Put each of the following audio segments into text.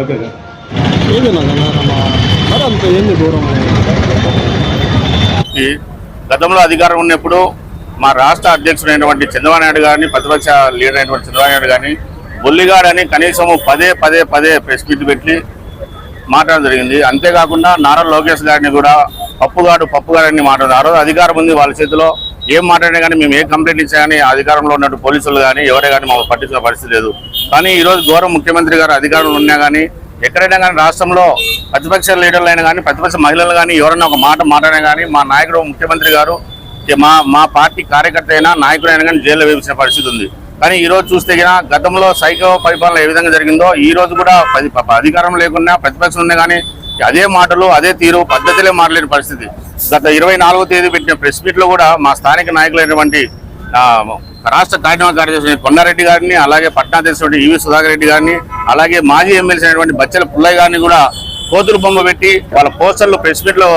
Okay sir. ఏదైనా మరి అంత ఏంది దూరం గతంలో అధికారం ఉన్నప్పుడు మా రాష్ట్ర అధ్యక్షుడైనటువంటి చంద్రబాబు నాయుడు గారిని ప్రతిపక్ష లీడర్ అయినటువంటి చంద్రబాబు నాయుడు గారిని బొల్లిగాడని కనీసం పదే పదే పదే ప్రెస్ మీట్ పెట్టి మాట్లాడడం జరిగింది. అంతేకాకుండా నారా లోకేష్ గారిని కూడా పప్పుగాడు పప్పుగాడని మాట్లాడారు అధికారం ఉంది వాళ్ళ చేతిలో. ఏం మాట్లాడినా కానీ మేము ఏ కంప్లైంట్ ఇచ్చా కానీ అధికారంలో ఉన్నట్టు పోలీసులు కానీ ఎవరే కానీ మాకు పట్టించుకునే పరిస్థితి లేదు. కానీ ఈ రోజు గౌరవ ముఖ్యమంత్రి గారు అధికారంలో ఉన్నా కానీ ఎక్కడైనా కానీ రాష్ట్రంలో ప్రతిపక్ష లీడర్లు అయినా కానీ ప్రతిపక్ష మహిళలు కానీ ఎవరైనా ఒక మాట మాట్లాడినా కానీ మా నాయకుడు ముఖ్యమంత్రి గారు మా మా పార్టీ కార్యకర్త అయినా నాయకుడు అయినా కానీ జైల్లో వేపించిన పరిస్థితి ఉంది. కానీ ఈ రోజు చూస్తే గిన గతంలో సైకో పరిపాలన ఏ విధంగా జరిగిందో ఈ రోజు కూడా పది- అధికారం లేకున్నా ప్రతిపక్షం ఉన్నా కానీ అదే మాటలు అదే తీరు పద్ధతిలో మారలేని పరిస్థితి. గత ఇరవై నాలుగో తేదీ పెట్టిన ప్రెస్ మీట్లో కూడా మా స్థానిక నాయకులైనటువంటి రాష్ట్ర కార్యక్రమ కార్యదర్శి కొండారెడ్డి గారిని అలాగే పట్నాధ్యక్షుడు ఈవి సుధాకర్ రెడ్డి గారిని అలాగే మాజీ ఎమ్మెల్సీ అయినటువంటి బచ్చల పుల్లయ్య గారిని కూడా కోతులు బొమ్మ పెట్టి వాళ్ళ పోస్టర్లు ప్రెస్ మీట్లో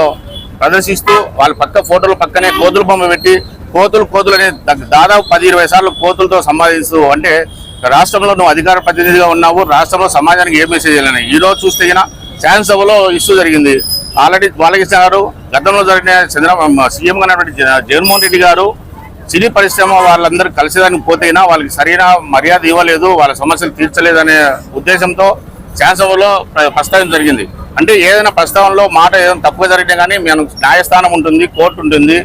ప్రదర్శిస్తూ వాళ్ళ పక్క ఫోటోల పక్కనే కోతుల బొమ్మ పెట్టి కోతులు కోతులు అనే దా- దాదాపు పది ఇరవై సార్లు కోతులతో సంపాదిస్తూ అంటే రాష్ట్రంలో నువ్వు అధికార ప్రతినిధిగా ఉన్నావు రాష్ట్రంలో సమాజానికి ఏ మెసేజ్ వెళ్ళని. ఈ రోజు చూస్తే గిన శాసనసభలో ఇష్యూ జరిగింది. ఆల్రెడీ బాలకృష్ణ గారు గతంలో జరిగిన చంద్ర సీఎం గారు జగన్మోహన్ రెడ్డి గారు సినీ పరిశ్రమ వాళ్ళందరూ కలిసేదానికి పోతేనా వాళ్ళకి సరైన మర్యాద ఇవ్వలేదు వాళ్ళ సమస్యలు తీర్చలేదనే ఉద్దేశంతో శాసనసభలో ప్రస్తావన జరిగింది. అంటే ఏదైనా ప్రస్తావనలో మాట ఏదైనా తప్పుగా జరిగినా కానీ మేము న్యాయస్థానం ఉంటుంది కోర్టు ఉంటుంది.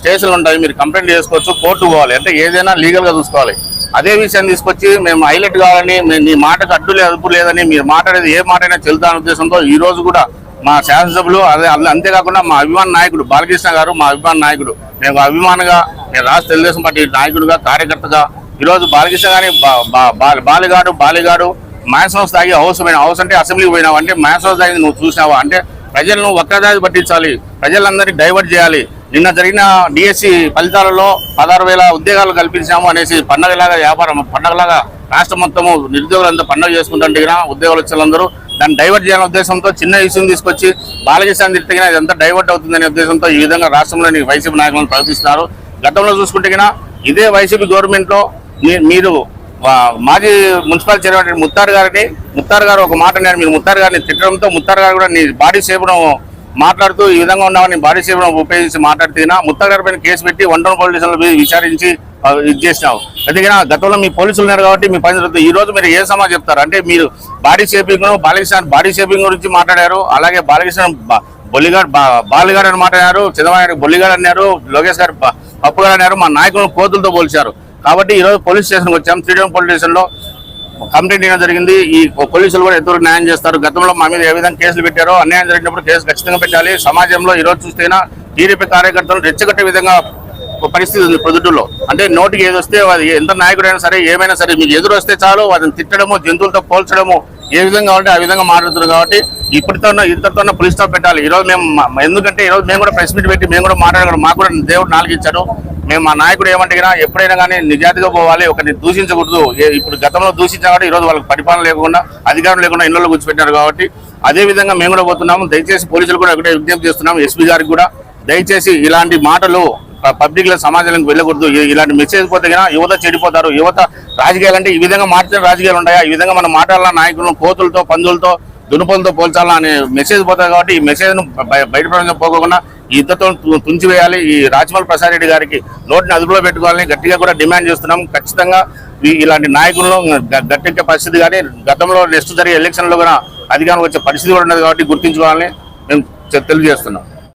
స్టేషన్లు ఉంటాయి మీరు కంప్లైంట్ చేసుకోవచ్చు కోర్టు పోవాలి. అంటే ఏదైనా లీగల్గా చూసుకోవాలి. అదే విషయాన్ని తీసుకొచ్చి మేము హైలైట్ కావాలని మేము నీ మాటకు అడ్డు లేదు అదుపు లేదని మీరు మాట్లాడేది ఏ మాట అయినా చెల్తాన ఉద్దేశంతో ఈ రోజు కూడా మా శాసనసభ్యులు అదే అంతేకాకుండా మా అభిమాన నాయకుడు బాలకృష్ణ గారు మా అభిమాన నాయకుడు మేము అభిమానంగా నేను రాష్ట్ర తెలుగుదేశం పార్టీ నాయకుడుగా కార్యకర్తగా ఈరోజు బాలకృష్ణ గారి బా- బాలిగాడు బాలిగాడు మ్యాన్సోస్ తాగి హౌస్ పోయినా హౌస్ అంటే అసెంబ్లీకి పోయినావు? అంటే మ్యాన్సోస్ తాగి నువ్వు చూసినావా? అంటే ప్రజలను ఒక్కదాది పట్టించాలి. ప్రజలందరినీ డైవర్ట్ చేయాలి. నిన్న జరిగిన డిఎస్సి ఫలితాలలో పదహారు వేల ఉద్యోగాలు కల్పించాము అనేసి పండగలాగా వ్యాపారం పండగలాగా రాష్ట్ర మొత్తము నిరుద్యోగులంతా పండగ చేసుకుంటుంటే గిన ఉద్యోగాలు దాన్ని డైవర్ట్ చేయాలనే ఉద్దేశంతో చిన్న ఇష్యూని తీసుకొచ్చి బాలకృష్ణ తిరిగిన ఇదంతా డైవర్ట్ అవుతుందనే ఉద్దేశంతో ఈ విధంగా రాష్ట్రంలోని వైసీపీ నాయకులను ప్రవర్తిస్తున్నారు. గతంలో చూసుకుంటే ఇదే వైసీపీ గవర్నమెంట్లో మీ- మీరు మాజీ మున్సిపల్ చైర్మన్ ముత్తారు గారిని ముత్తారు గారు ఒక మాట నేను మీరు ముత్తారు గారిని తిట్టడంతో ముత్తారు గారు కూడా నీ బాడీ షేప్ను మాట్లాడుతూ ఈ విధంగా ఉన్నామని బాడీ సేవలను ఉపయోగించి మాట్లాడితేనా ముత్తార్ పైన కేసు పెట్టి వన్ టౌన్ పోలీస్ స్టేషన్లో విచారించి ఇది చేసినావు. అందుకని గతంలో మీ పోలీసులు ఉన్నారు కాబట్టి మీ పని జరుగుతుంది. ఈ రోజు మీరు ఏ సమాజం చెప్తారు? అంటే మీరు body shaping Balakrishna body shaping గురించి మాట్లాడారు అలాగే బాలకృష్ణ బా- బొల్లిగాడ్ బాలిగాడ్ అని మాట్లాడారు చంద్రబాబు నాయుడు బొల్లిగాడ్ అన్నారు లోకేష్ గారు పప్పు గారు అన్నారు మా నాయకులను కోతులతో పోల్చారు. కాబట్టి ఈ రోజు పోలీస్ స్టేషన్కి వచ్చాం త్రీడమ్ పోలీస్ స్టేషన్లో కంప్లైంట్ ఇవ్వడం జరిగింది? ఈ పోలీసులు కూడా ఎంతవరకు న్యాయం చేస్తారు? గతంలో మా మీద ఏ విధంగా కేసులు పెట్టారో అన్యాయం జరిగినప్పుడు కేసు ఖచ్చితంగా పెట్టాలి. సమాజంలో ఈ రోజు చూస్తేనా టీడీపీ కార్యకర్తలు రెచ్చగొట్టే విధంగా పరిస్థితి ఉంది ప్రొద్దుటూరులో. అంటే నోటికి ఏది వస్తే అది ఎంత నాయకుడైనా సరే ఏమైనా సరే మీకు ఎదురు వస్తే చాలు వాటిని తిట్టడము జంతువులతో పోల్చడము ఏ విధంగా ఉంటే ఆ విధంగా మాట్లాడుతున్నారు కాబట్టి ఇప్పటితో ఇంతతో పోలీస్ స్టాప్ పెట్టాలి. ఈ రోజు మేము ఎందుకంటే ఈ రోజు మేము కూడా ప్రెస్ మీట్ పెట్టి మేము కూడా మాట్లాడగలం. మాకు కూడా దేవుడు నాలుగు ఇచ్చాడు. మేము మా నాయకుడు ఏమంటే ఎప్పుడైనా కానీ నిజాతిగా పోవాలి ఒకరిని దూషించకూడదు. ఇప్పుడు గతంలో దూషించిన కాబట్టి ఈ రోజు వాళ్ళకి పరిపాలన లేకుండా అధికారం లేకుండా ఇళ్ళలో కూర్చోపెట్టారు కాబట్టి అదే విధంగా మేము కూడా పోతున్నాము. దయచేసి పోలీసులు కూడా ఒకటే విజ్ఞప్తి చేస్తున్నాము ఎస్పీ గారికి కూడా. దయచేసి ఇలాంటి మాటలు పబ్లిక్లో సమాజానికి వెళ్ళకూడదు. ఇలాంటి మెసేజ్ పోతే కనుక యువత చెడిపోతారు. యువత రాజకీయాలు అంటే ఈ విధంగా మాట్లాడే రాజకీయాలు ఉంటాయా? ఈ విధంగా మనం మాట్లాడాల నాయకులను కోతులతో పందులతో దునుపలతో పోల్చాలా అనే మెసేజ్ పోతుంది కాబట్టి ఈ మెసేజ్ను బయ- బయట ప్రపంచం పోకుండా యుద్ధతో తుంచివేయాలి. ఈ రాజమౌళి ప్రసాద్ రెడ్డి గారికి నోటిని అదుపులో పెట్టుకోవాలని గట్టిగా కూడా డిమాండ్ చేస్తున్నాం. ఖచ్చితంగా ఈ- ఇలాంటి నాయకులను గ- గట్టెక్కే పరిస్థితి కానీ గతంలో నెక్స్ట్ జరిగే ఎలక్షన్లో కూడా అధికారం వచ్చే పరిస్థితి కూడా ఉన్నది కాబట్టి గుర్తించుకోవాలని మేము తెలియజేస్తున్నాం.